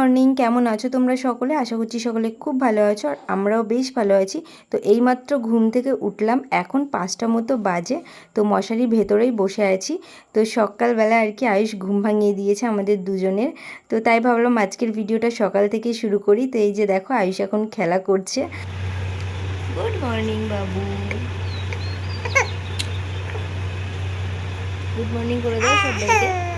Morning কেমন আছো তোমরা সকলে? আশা করছি সকলে খুব ভালো আছো আর আমরাও বেশ ভালো আছি। তো এইমাত্র ঘুম থেকে উঠলাম এখন পাঁচটা মতো বাজে তো মশারির ভেতরেই বসে আছি। তো সকালবেলা আর কি আয়ুষ ঘুম ভাঙিয়ে দিয়েছে আমাদের দুজনের। তো তাই ভাবলাম আজকের ভিডিওটা সকাল থেকে শুরু করি। তো এই যে দেখো আয়ুষ এখন খেলা করছে। গুড মর্নিং বাবু। গুড মর্নিং করে দাও সবাইকে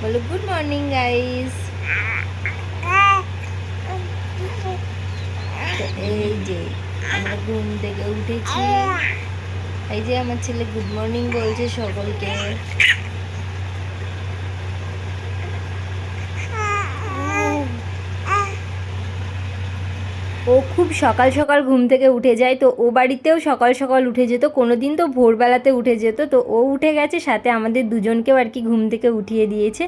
বলো গুড মর্নিং গাইস এই যে, আমরা ঘুম থেকে উঠেছি। এই যে, আমার ছেলে গুড মর্নিং বলছে সকলকে। ও খুব সকাল সকাল ঘুম থেকে উঠে যায়, তো ও বাড়িতেও সকাল সকাল উঠে যেত কোনো দিন তো ভোরবেলাতে উঠে যেত, তো ও উঠে গেছে, সাথে আমাদের দুজনকেও আর কি ঘুম থেকে উঠিয়ে দিয়েছে।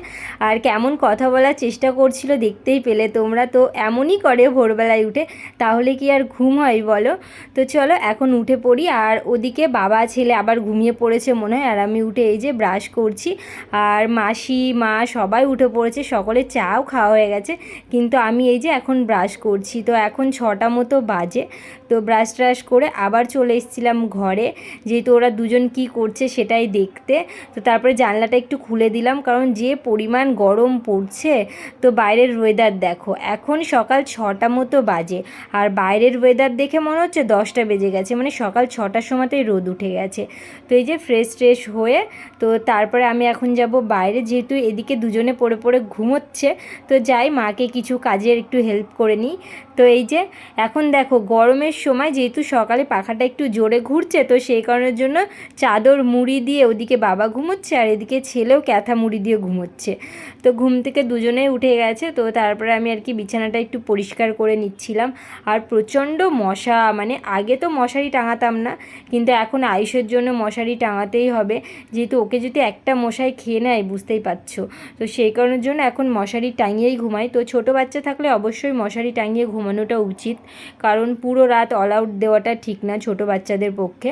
আর কেমন কথা বলার চেষ্টা করছিল দেখতেই পেলে তোমরা, তো এমনই করে ভোরবেলায় উঠে, তাহলে কি আর ঘুম হয় বলো? তো চলো এখন উঠে পড়ি, আর ওদিকে বাবা ছেলে আবার ঘুমিয়ে পড়েছে মনে হয়, আর আমি উঠে এই যে ব্রাশ করছি, আর মাসি, মা সবাই উঠে পড়েছে, সকলে চাও খাওয়া হয়ে গেছে, কিন্তু আমি এই যে এখন ব্রাশ করছি, তো এখন ছটা মতো বাজে। তো ব্রাশ ট্রাশ করে আবার চলে এসেছিলাম ঘরে। যেহেতু ওরা দুজন কি করছে সেটাই দেখতে। তো তারপরে জানলাটা একটু খুলে দিলাম, কারণ যে পরিমাণ গরম পড়ছে, তো বাইরের ওয়েদার দেখো। এখন সকাল ছটা মতো বাজে। আর বাইরের ওয়েদার দেখে মনে হচ্ছে দশটা বেজে গেছে। মানে সকাল ছটার সময়তেই রোদ উঠে গেছে। তো এই যে ফ্রেশ ট্রেশ হয়ে, তো তারপরে আমি এখন যাব বাইরে। যেহেতু এদিকে দুজনে পড়ে পড়ে ঘুমোচ্ছে, তো যাই মাকে কিছু কাজের একটু হেল্প করে নিই। তো এই যে এখন দেখো, গরমের সময় যেহেতু সকালে পাখাটা একটু জোরে ঘুরছে, তো সেই কারণের জন্য চাদর মুড়ি দিয়ে ওদিকে বাবা ঘুমোচ্ছে আর এদিকে ছেলেও ক্যাথা মুড়ি দিয়ে ঘুমোচ্ছে। তো ঘুম থেকে দুজনেই উঠে গেছে, তো তারপরে আমি আর কি বিছানাটা একটু পরিষ্কার করে নিচ্ছিলাম। আর প্রচণ্ড মশা মানে আগে তো মশারি টাঙাতাম না, কিন্তু এখন আয়ুষের জন্য মশারি টাঙাতেই হবে। যেহেতু ওকে যদি একটা মশাই খেয়ে নেয়, বুঝতেই পারছ। তো সেই কারণের জন্য এখন মশারি টাঙিয়েই ঘুমাই। তো ছোট বাচ্চা থাকলে অবশ্যই মশারি টাঙিয়ে ঘুমানোটা উচিত। কারণ পুরো রাত অল আউট দেওয়াটা ঠিক না ছোট বাচ্চাদের পক্ষে।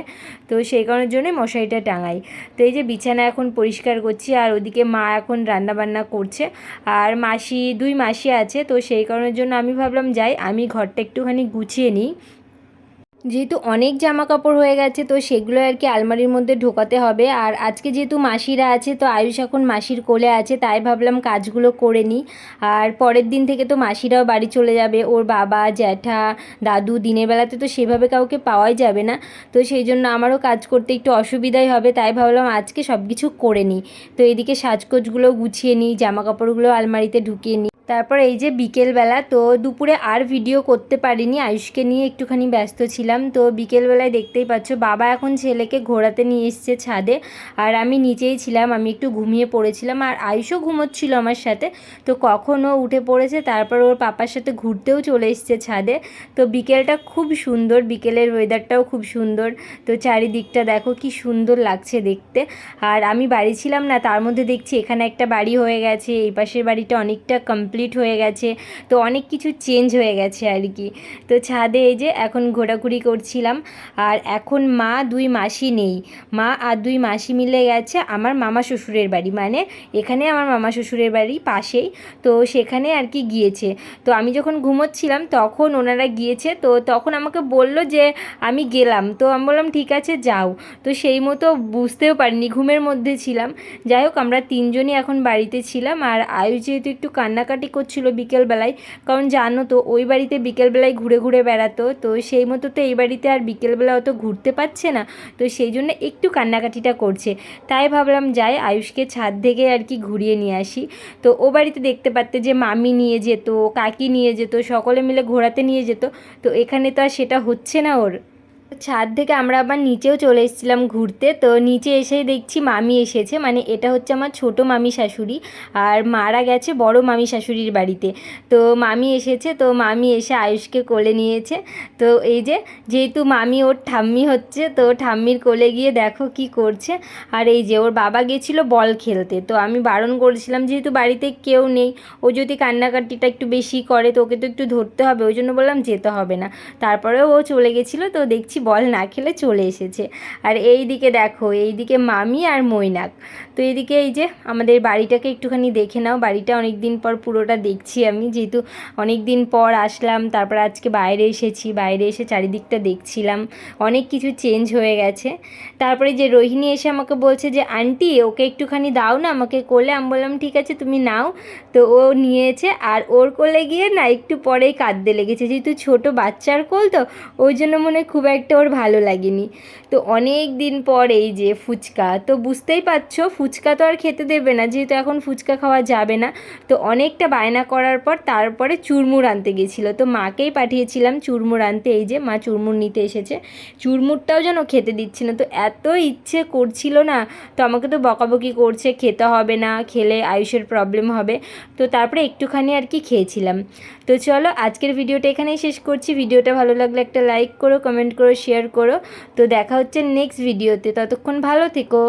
তো সেই কারণের জন্যই মশারিটা টাঙাই। তো এই যে বিছানা এখন পরিষ্কার করছি আর ওদিকে মা এখন রান্নাবান্না করছে। আর মাসি, দুই মাসি আছে, তো সেই কারণের জন্য আমি ভাবলাম যাই, আমি ঘরটা একটুখানি গুছিয়ে নিই। যেহেতু অনেক জামা কাপড় হয়ে গেছে, তো সেগুলো আর কি আলমারির মধ্যে ঢোকাতে হবে। আর আজকে যেহেতু মাসিরা আছে, তো আয়ুষ এখন মাসির কোলে আছে, তাই ভাবলাম কাজগুলো করে নিই। আর পরের দিন থেকে তো মাসিরাও বাড়ি চলে যাবে, ওর বাবা, জ্যাঠা, দাদু দিনের বেলাতে তো সেভাবে কাউকে পাওয়াই যাবে না। তো সেই জন্য আমারও কাজ করতে একটু অসুবিধাই হবে, তাই ভাবলাম আজকে সব কিছু করে নিই। তো এদিকে সাজগোজগুলো গুছিয়ে নিই জামা কাপড়গুলো আলমারিতে ঢুকিয়ে নিই। তারপর এই যে বিকেলবেলা, তো দুপুরে আর ভিডিও করতে পারিনি। আয়ুষকে নিয়ে একটুখানি ব্যস্ত ছিলাম। তো বিকেলবেলায় দেখতেই পাচ্ছ, বাবা এখন ছেলেকে ঘোরাতে নিয়ে এসছে ছাদে। আর আমি নিচেই ছিলাম, আমি একটু ঘুমিয়ে পড়েছিলাম। আর আয়ুষও ঘুমোচ্ছিল আমার সাথে। তো কখনও উঠে পড়েছে, তারপর ওর পাপার সাথে ঘুরতেও চলে এসছে ছাদে। তো বিকেলটা খুব সুন্দর, বিকেলের ওয়েদারটাও খুব সুন্দর। তো চারিদিকটা দেখো কি সুন্দর লাগছে দেখতে। আর আমি বাড়ি ছিলাম না, তার মধ্যে দেখছি এখানে একটা বাড়ি হয়ে গেছে, এই পাশের বাড়িটা অনেকটা কমপ্লিট হয়ে গেছে। তো অনেক কিছু চেঞ্জ হয়ে গেছে আর কি। তো ছাদে এই যে এখন ঘোরাঘুরি করছিলাম। আর এখন মা দুই মাসি নেই। মা আর দুই মাসি মিলে গেছে আমার মামা শ্বশুরের বাড়ি। মানে এখানে আমার মামা শ্বশুরের বাড়ি পাশেই। তো সেখানে আর কি গিয়েছে। তো আমি যখন ঘুমোচ্ছিলাম তখন ওনারা গিয়েছে। তো তখন আমাকে বলল যে আমি গেলাম। তো আমি বললাম, ঠিক আছে, যাও। তো সেই মতো বুঝতেও পারিনি, ঘুমের মধ্যে ছিলাম। যাই হোক, আমরা তিনজনই এখন বাড়িতে ছিলাম। আর আয়ু যেহেতু একটু কান্নাকাটি করছিল বিকেলবেলায়। কারণ জানো তো, ওই বাড়িতে বিকেলবেলায় ঘুরে ঘুরে বেড়াতো, তো সেই মতো তো এই বাড়িতে আর বিকেলবেলা অত ঘুরতে পারছে না, তো সেই জন্য একটু কান্নাকাটিটা করছে। তাই ভাবলাম যাই, আয়ুষকে ছাদ থেকে আর কি ঘুরিয়ে নিয়ে আসি। তো ও বাড়িতে দেখতে পারতে যে মামি নিয়ে যেত, কাকি নিয়ে যেত, সকলে মিলে ঘোরাতে নিয়ে যেত, তো এখানে তো আর সেটা হচ্ছে না ওর। ছাদ থেকে আমরা আবার নিচেও চলে এসেছিলাম ঘুরতে। তো নিচে এসেই দেখছি মামি এসেছে মানে এটা হচ্ছে আমার ছোট মামি শাশুড়ি আর মারা গেছে বড় মামি শাশুড়ির বাড়িতে। তো মামি এসেছে, তো মামি এসে আয়ুষকে কোলে নিয়েছে। তো এই যে, যেহেতু মামি ওর ঠাম্মি হচ্ছে, তো ঠাম্মির কোলে গিয়ে দেখো কি করছে। আর এই যে, ওর বাবা গেছিল বল খেলতে, তো আমি বারণ করেছিলাম যেহেতু বাড়িতে কেউ নেই, ও যদি কান্নাকাটিটা একটু বেশি করে তো ওকে তো একটু ধরতে হবে, ওই জন্য বললাম যেতে হবে না। তারপরেও ও চলে গেছিল, তো দেখছি বল না খেলে চলে এসেছে। আর এই দিকে দেখো এই দিকে মামি আর মৈনাক। তো এদিকে এই যে আমাদের বাড়িটাকে একটুখানি দেখে নাও। বাড়িটা অনেক দিন পর পুরোটা দেখছি আমি। যেহেতু অনেক দিন পর আসলাম, তারপর আজকে বাইরে এসেছি, বাইরে এসে চারিদিকটা দেখছিলাম। অনেক কিছু চেঞ্জ হয়ে গেছে। তারপরে যে রোহিণী এসে আমাকে বলছে যে, আন্টি, ওকে একটুখানি দাও না, আমাকে কোলে। আমি বললাম, ঠিক আছে, তুমি নাও। তো ও নিয়েছে, আর ওর কোলে গিয়ে না একটু পরেই কাঁদতে লেগেছে। যেহেতু ছোট বাচ্চার কোল তো, ওই জন্য মনে খুব একটা ওর ভালো লাগেনি। তো অনেক দিন পর এই যে ফুচকা, তো বুঝতেই পারছ ফুচকা তো আর খেতে দেবে না, যেহেতু এখন ফুচকা খাওয়া যাবে না। তো অনেকটা বায়না করার পর তারপরে চুরমুর আনতে গেছিল। তো মাকেই পাঠিয়েছিলাম চুরমুর আনতে, এই যে মা চুরমুর নিতে এসেছে। চুরমুরটাও যেন খেতে দিচ্ছে না। তো এত ইচ্ছে করছিল না, তো আমাকে তো বকাবকি করছে, খেতে হবে না, খেলে আয়ুষের প্রবলেম হবে। তো তারপরে একটুখানি আর কি খেয়েছিলাম। তো চলো, আজকের ভিডিওটা এখানেই শেষ করছি। ভিডিওটা ভালো লাগলে একটা লাইক করো কমেন্ট করো শেয়ার করো। তো দেখা হচ্ছে নেক্সট ভিডিওতে ততক্ষণ ভালো থেকো।